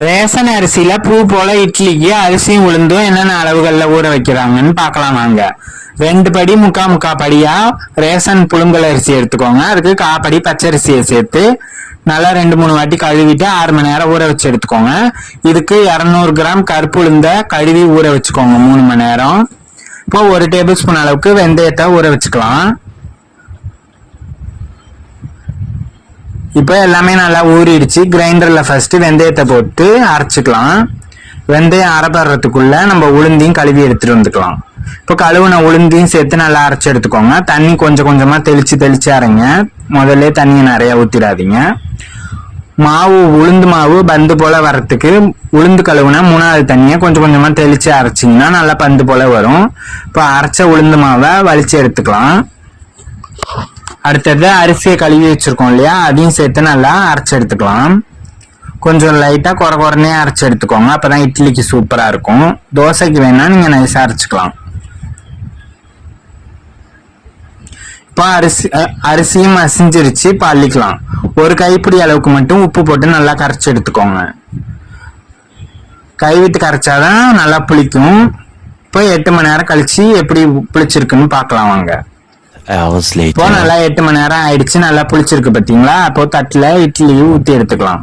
Ration அரிசியில பூ போல இட்லிக்கு அரிசியும் உளுந்தும் என்னென்ன அளவுகள்ல ஊற வைக்கிறாங்கன்னு பார்க்கலாம் நாங்கள் ரெண்டு படி முக்கா முக்கா படியா ரேஷன் புழுங்கல் அரிசி எடுத்துக்கோங்க. அதுக்கு காப்படி பச்சரிசியை சேர்த்து நல்லா ரெண்டு மூணு வாட்டி கழுவிட்டு ஆறு மணி நேரம் ஊற வச்சு எடுத்துக்கோங்க. இதுக்கு இரநூறு கிராம் கருப்புளுந்த கழுவி ஊற வச்சுக்கோங்க மூணு மணி நேரம். இப்போ ஒரு டேபிள் ஸ்பூன் அளவுக்கு வெந்தயத்தை ஊற வச்சுக்கலாம். இப்போ எல்லாமே நல்லா ஊறிடுச்சு. கிரைண்டரில் ஃபர்ஸ்ட் வெந்தயத்தை போட்டு அரைச்சிக்கலாம். வெந்தயம் அரைப்படுறதுக்குள்ள நம்ம உளுந்தையும் கழுவி எடுத்துட்டு வந்துக்கலாம். இப்போ கழுவுன உளுந்தையும் சேர்த்து நல்லா அரைச்சி எடுத்துக்கோங்க. தண்ணி கொஞ்சம் கொஞ்சமாக தெளிச்சு தெளித்து அரைங்க. முதல்ல தண்ணியை நிறைய ஊற்றிடாதீங்க மாவு உளுந்து மாவு பந்து போல வரத்துக்கு உளுந்து கழுவுனா மூணாவது தண்ணியை கொஞ்சம் கொஞ்சமாக தெளிச்சு அரைச்சிங்கன்னா நல்லா பந்து போல வரும். இப்போ அரைச்ச உளுந்து மாவை வலிச்சு எடுத்துக்கலாம். அடுத்தது அரிசியை கழுவி வச்சுருக்கோம் இல்லையா? அதையும் சேர்த்து நல்லா அரைச்சி எடுத்துக்கலாம். கொஞ்சம் லைட்டாக குறை குறைனே அரைச்சி எடுத்துக்கோங்க. அப்போ தான் இட்லிக்கு சூப்பராக இருக்கும். தோசைக்கு வேணால் நீங்கள் நைஸாக அரைச்சிக்கலாம். இப்போ அரிசி அரிசியும் மசிஞ்சிருச்சு இப்போ அள்ளிக்கலாம். ஒரு கைப்பிடி அளவுக்கு மட்டும் உப்பு போட்டு நல்லா கரைச்சி எடுத்துக்கோங்க. கை விட்டு கரைச்சாதான் நல்லா புளிக்கும். இப்போ எட்டு மணி நேரம் கழிச்சு எப்படி புளிச்சிருக்குன்னு பார்க்கலாம் வாங்க. இப்போ. நல்லா எட்டு மணி நேரம் ஆயிடுச்சு நல்லா புளிச்சிருக்கு பாத்தீங்களா? அப்போ தட்டுல இட்லி ஊத்தி எடுத்துக்கலாம்.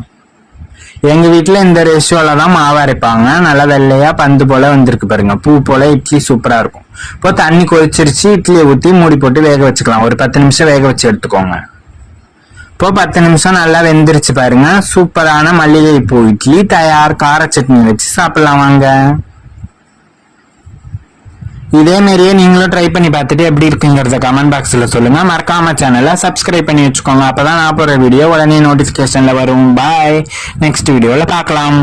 எங்க வீட்டுல இந்த ரேஷியோல தான் மாவு அரைப்பாங்க. நல்லா வெள்ளையா பந்து போல வந்திருக்கு பாருங்க. பூ போல இட்லி சூப்பரா இருக்கும். இப்போ தண்ணி கொதிச்சிருச்சு இட்லியை ஊத்தி மூடி போட்டு வேக வச்சுக்கலாம். ஒரு பத்து நிமிஷம் வேக வச்சு எடுத்துக்கோங்க. இப்போ பத்து நிமிஷம் நல்லா வெந்துருச்சு பாருங்க. சூப்பரான மல்லிகை பூ இட்லி. தயார் கார சட்னி வச்சு சாப்பிடலாம் வாங்க. இதே மாதிரியே நீங்களும் ட்ரை பண்ணி பார்த்துட்டு எப்படி இருக்குங்கிறத கமெண்ட் பாக்ஸில் சொல்லுங்கள் மறக்காம சேனலை சப்ஸ்கிரைப் பண்ணி வச்சுக்கோங்க. அப்போ தான் நான் போகிற வீடியோ உடனே நோட்டிஃபிகேஷனில் வரும். பாய் நெக்ஸ்ட் வீடியோவில் பார்க்கலாம்.